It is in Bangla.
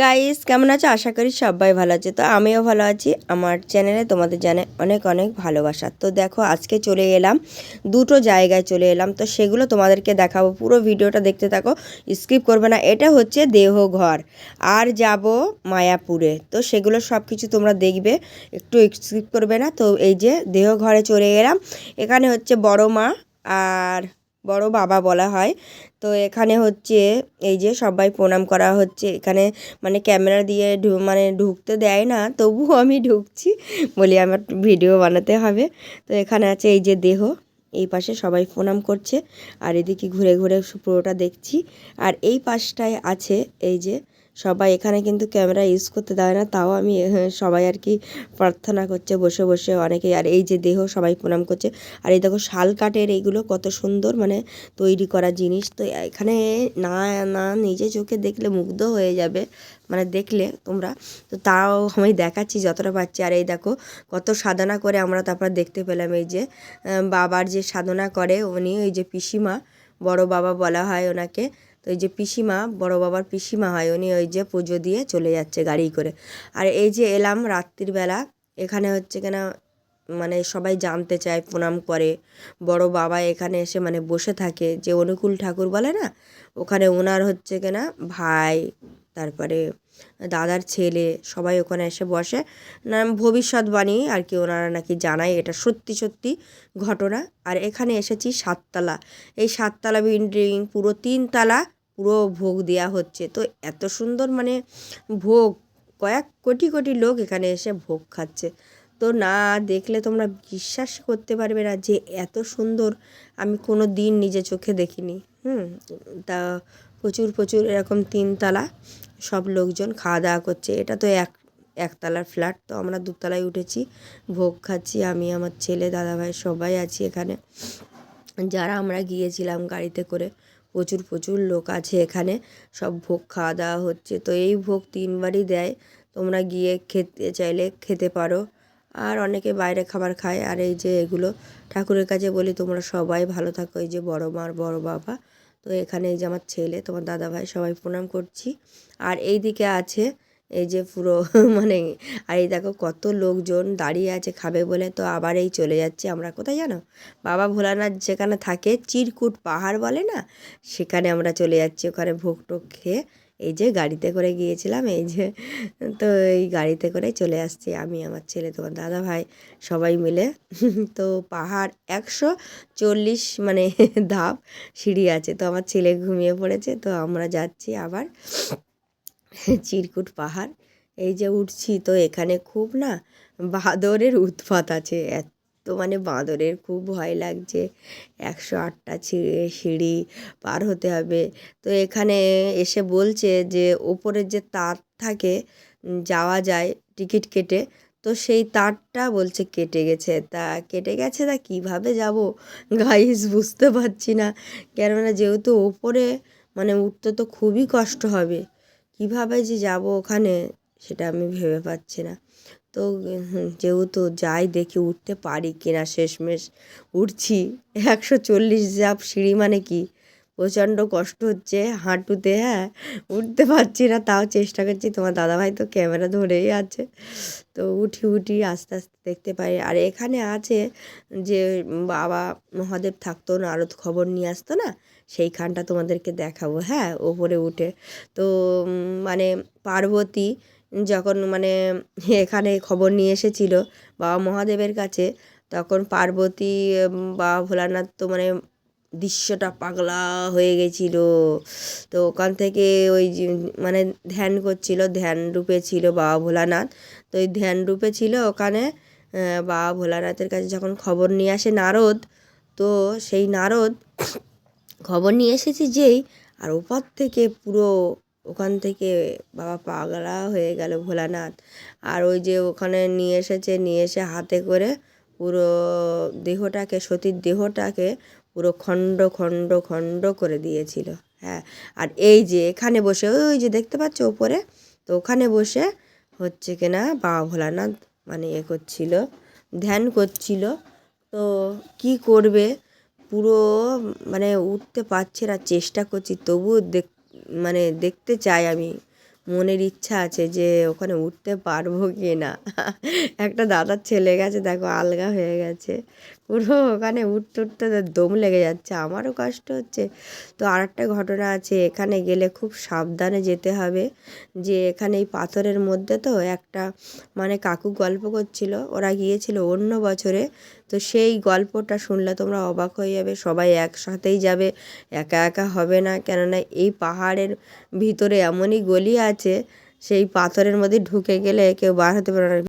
গাইস কেমন আছো? আশা করি সবাই ভালো আছে। তো আমিও ভালো আছি। আমার চ্যানেলে তোমাদের জানে অনেক অনেক ভালোবাসা। তো দেখো, আজকে চলে এলাম, দুটো জায়গায় চলে এলাম। তো সেগুলো তোমাদেরকে দেখাবো। পুরো ভিডিওটা দেখতে থাকো স্কিপ করবে না। এটা হচ্ছে দেহঘর। আর যাব মায়াপুরে। তো সেগুলো সব কিছু তোমরা দেখবে। একটু স্কিপ করবে না। তো এই যে দেহঘরে চলে এলাম। এখানে হচ্ছে বড় মা আর বড় বাবা বলা হয়। তো এখানে হচ্ছে এই যে সবাই প্রণাম করা হচ্ছে। এখানে মানে ক্যামেরা দিয়ে মানে ঢুকতে দেয় না, তবুও আমি ঢুকছি বলি আমার ভিডিও বানাতে হবে। তো এখানে আছে এই যে দেহ, এই পাশে সবাই প্রণাম করছে আর এদিকে ঘুরে ঘুরে পুরোটা দেখছি। আর এই পাশটায় আছে এই যে সবাই এখানে কিন্তু ক্যামেরা ইউজ করতে দেয় না, তাও আমি সবাই আর কি প্রার্থনা করছে, বসে বসে অনেকেই। আর এই যে দেহ, সবাই প্রণাম করছে। আর এই দেখো শাল কাঠের এইগুলো কত সুন্দর মানে তৈরি করা জিনিস। তো এখানে না না, নিজে চোখে দেখলে মুগ্ধ হয়ে যাবে মানে দেখলে তোমরা। তো তাও আমি দেখাচ্ছি যতটা পাচ্ছি আর এই দেখো কত সাধনা করে আমরা তারপর দেখতে পেলাম এই যে বাবার যে সাধনা করে, উনি ওই যে পিসিমা, বড় বাবা বলা হয় ওনাকে। তো এই যে পিসিমা, বড় বাবার পিসিমা হয়, উনি ওই যে পুজো দিয়ে চলে যাচ্ছে গাড়ি করে। আর এই যে এলাম রাত্রির বেলা, এখানে হচ্ছে কিনা মানে সবাই জানতে চায়, প্রণাম করে। বড় বাবা এখানে এসে মানে বসে থাকে, যে অনুকূল ঠাকুর বলে না? ওখানে ওনার হচ্ছে কিনা ভাই, তারপরে দাদার ছেলে, সবাই ওখানে এসে বসে। না, ভবিষ্যৎবাণী আর কি ওনারা নাকি জানায়, এটা সত্যি সত্যি ঘটনা। আর এখানে এসেছি সাততলা। এই সাততলা বিল্ডিং পুরো তিনতলা পুরো ভোগ দেওয়া হচ্ছে। তো এত সুন্দর মানে ভোগ, কয়েক কোটি কোটি লোক এখানে এসে ভোগ খাচ্ছে। তো না দেখলে তোমরা বিশ্বাস করতে পারবে না যে এত সুন্দর আমি কোনো দিন নিজে চোখে দেখিনি। হুম, তা প্রচুর প্রচুর এরকম তিনতলা সব লোকজন খাওয়া দাওয়া করছে। এটা তো এক, একতলার ফ্ল্যাট, তো আমরা দুতলায় উঠেছি, ভোগ খাচ্ছি আমি, আমার ছেলে, দাদাভাই সবাই আছি এখানে। যারা আমরা গিয়েছিলাম গাড়িতে করে প্রচুর প্রচুর লোক আছে এখানে। সব ভোগ খাওয়া দাওয়া হচ্ছে। তো এই ভোগ তিনবারই দেয়। তোমরা গিয়ে খেতে চাইলে খেতে পারো। আর অনেকে বাইরে খাবার খায়। আর এই যে এগুলো, ঠাকুরের কাছে বলি তোমরা সবাই ভালো থাকো। এই যে বড় মার, বড় বাবা। তো এখানে এই যে আমার ছেলে, তোমার দাদা ভাই সবাই প্রণাম করছি। আর এই দিকে আছে এই যে পুরো মানে আর এই দেখো কত লোকজন দাঁড়িয়ে আছে, খাবে বলে তো আবার এই চলে যাচ্ছে। আমরা কোথায় জানো? বাবা ভোলানাথ যেখানে থাকে, চিরকুট পাহাড় বলে না? সেখানে আমরা চলে যাচ্ছি। ওখানে ভোগ টোগ খেয়ে এই যে গাড়িতে করে গিয়েছিলাম, এই যে তো এই গাড়িতে করে চলে আসছি আমি, আমার ছেলে, তোমার দাদা ভাই, সবাই মিলে। তো পাহাড় একশো চল্লিশ মানে ধাপ সিঁড়ি আছে। তো আমার ছেলে ঘুমিয়ে পড়েছে, তো আমরা যাচ্ছি আবার। চিরকুট পাহাড়। এই যে উঠছি তো এখানে খুব না বাঁদরের উৎপাত আছে, এত মানে বাঁদরের খুব ভয় লাগছে। একশো আটটা সিঁড়ি পার হতে হবে। তো এখানে এসে বলছে যে ওপরের যে তার থাকে যাওয়া যায় টিকিট কেটে। তো সেই তারটা বলছে কেটে গেছে। তা কেটে গেছে তা কীভাবে যাব? গাইস বুঝতে পারছি না। কেননা যেহেতু ওপরে মানে উঠতে তো খুবই কষ্ট হবে। কীভাবে যে যাব ওখানে সেটা আমি ভেবে পাচ্ছি না। তো যেহেতু যাই দেখি উঠতে পারি কি না শেষমেশ, উঠছি। একশো চল্লিশ জাপ সিঁড়ি মানে কি? প্রচণ্ড কষ্ট হচ্ছে হাঁটুতে হ্যাঁ? উঠতে পারছি না, তাও চেষ্টা করছি। তোমার দাদাভাই তো ক্যামেরা ধরেই আছে। তো উঠি উঠি আস্তে আস্তে দেখতে পাই। আর এখানে আছে যে বাবা মহাদেব থাকতো, নারদ খবর নিয়ে আসতো না? সেইখানটা তোমাদেরকে দেখাবো হ্যাঁ? ওপরে উঠে। তো মানে পার্বতী যখন মানে এখানে খবর নিয়ে এসেছিল বাবা মহাদেবের কাছে, তখন পার্বতী বাবা ভোলানাথ তো মানে দৃশ্যটা পাগলা হয়ে গেছিল। তো ওখান থেকে ওই মানে ধ্যান করছিল, ধ্যান রূপে ছিল বাবা ভোলানাথ। তো ওই ধ্যান রূপে ছিল ওখানে বাবা ভোলানাথের কাছে যখন খবর নিয়ে আসে নারদ, তো সেই নারদ খবর নিয়ে এসেছে যেই, আর ওপার থেকে পুরো ওখান থেকে বাবা পাগলা হয়ে গেল ভোলানাথ। আর ওই যে ওখানে নিয়ে এসেছে, নিয়ে এসে হাতে করে পুরো দেহটাকে, সতীর দেহটাকে পুরো খণ্ড খণ্ড খণ্ড করে দিয়েছিল। হ্যাঁ আর এই যে এখানে বসে, ওই যে দেখতে পাচ্ছ ওপরে তো ওখানে বসে হচ্ছে কিনা বাবা ভোলানাথ মানে এ করছিল, ধ্যান করছিল। তো কি করবে? পুরো মানে উঠতে পারছে না, চেষ্টা করছি, তবুও দেখ মানে দেখতে চাই আমি। মনের ইচ্ছা আছে যে ওখানে উঠতে পারব কি না? একটা দাদার ছেলে গেছে, দেখো আলগা হয়ে গেছে। পুরো ওখানে উঠতে উঠতে দম লেগে যাচ্ছে। আমারও কষ্ট হচ্ছে। তো আর একটা ঘটনা আছে, এখানে গেলে খুব সাবধানে যেতে হবে। যে এখানে এই পাথরের মধ্যে তো একটা মানে কাকু গল্প করছিল, ওরা গিয়েছিল অন্য বছরে। তো সেই গল্পটা শুনলে তোমরা অবাক হয়ে যাবে, সবাই একসাথেই যাবে, একা একা হবে না। কেননা এই পাহাড়ের ভিতরে এমনই গলি আছে, সেই পাথরের মধ্যে ঢুকে গেলে কেউ বার হতে পারে না।